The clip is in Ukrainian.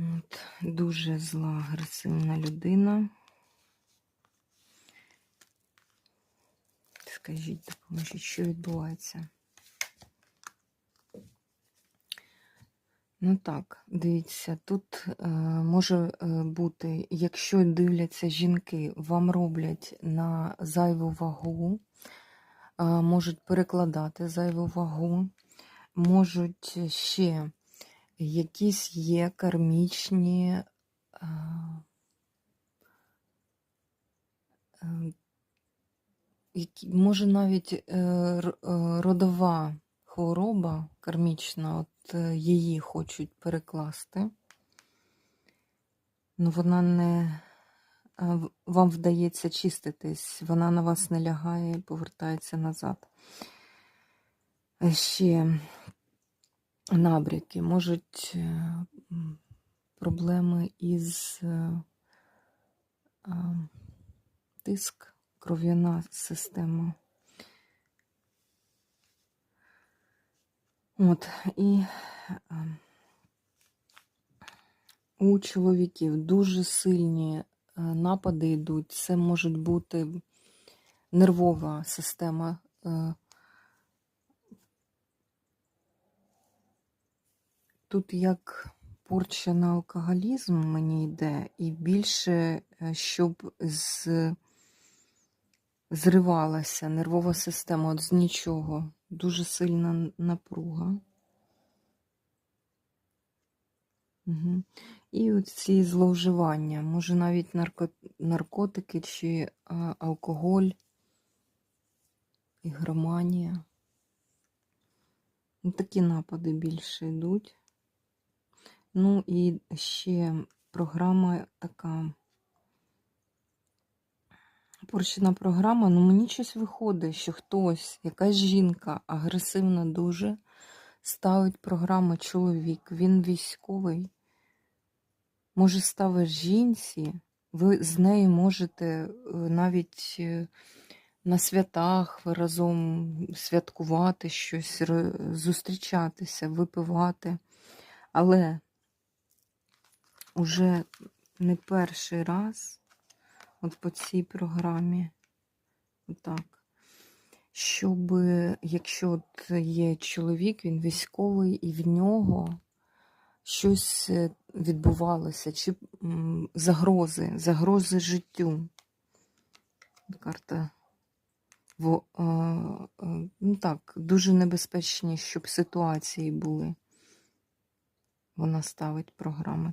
От, дуже зла, агресивна людина. Скажіть, допоможіть, що відбувається? Ну так, дивіться, тут е, може е, бути, якщо дивляться жінки, вам роблять на зайву вагу, е, можуть перекладати зайву вагу, можуть ще якісь є кармічні. Е, е, може навіть е, родова хвороба кармічна, от її хочуть перекласти. Ну, вона не вам вдається чиститись, вона на вас не лягає і повертається назад. Ще набряки, можуть е, проблеми із е, тиск, кров'яна система. От, і е, у чоловіків дуже сильні напади йдуть. Це може бути нервова система. Тут як порча на алкоголізм мені йде, і більше, е, щоб з... зривалася нервова система от з нічого. Дуже сильна напруга. Угу. І от ці зловживання, може навіть нарко... наркотики чи а, алкоголь, ігроманія. Ну, такі напади більше йдуть. Ну і ще програма така. Порчена програма, ну мені щось виходить, що хтось, якась жінка агресивна дуже, ставить програму чоловік, він військовий, може ставить жінці, ви з нею можете е, навіть е, на святах разом святкувати щось, зустрічатися, випивати. Але уже не перший раз, от по цій програмі, отак, щоб, якщо от є чоловік, він військовий, і в нього щось е, відбувалося, чи загрози, загрози життю. Карта. Во, е, е, ну так, дуже небезпечні, щоб ситуації були. Вона ставить програми